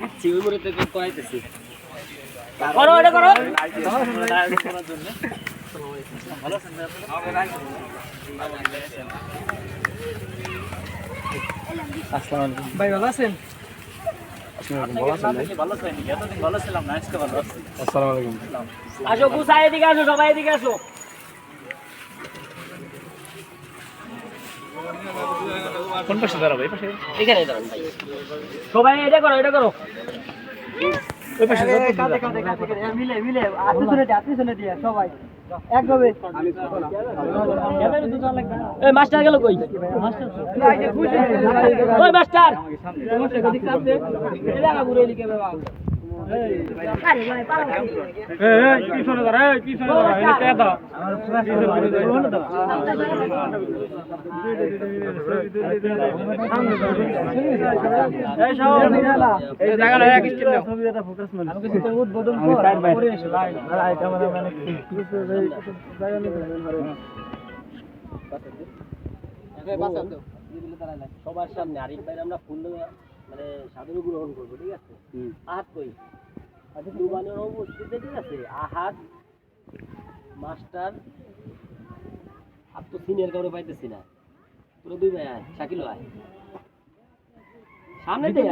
দিচ্ছি ওই মুহূর্তে করাইতেছি করো এটা করো। ভাই ভালো আছেন? আসো গুছাই এদিকে আসো সবাই এদিকে আসো। কোন পাশে দাঁড়াবো? এই পাশে? এখানে দাঁড়ান ভাই। সবাই এটা করো এটা করো। ওই পাশে কাঁধে কাঁধে কাঁধে কাঁধে মিলে মিলে। আতে শুনে দিয়ে আতে শুনে দিয়ে সবাই। একভাবে। এই মাস্টার গেল কই? ওই মাস্টার। এই লাগা ঘুরে লিখে বাবা সবার সামনে আরিফ ভাই আমরা ফুল মানে সাধন গ্রহণ করব ঠিক আছে আহাত কই আচ্ছা দুবানের উপস্থিতিতে ঠিক আছে? আহাত মাস্টার আর তো সিনিয়র কাউরে পাইতেছি না। তোরা দুই ভাই আয় শাকিল আয়। সামনে দিয়ে?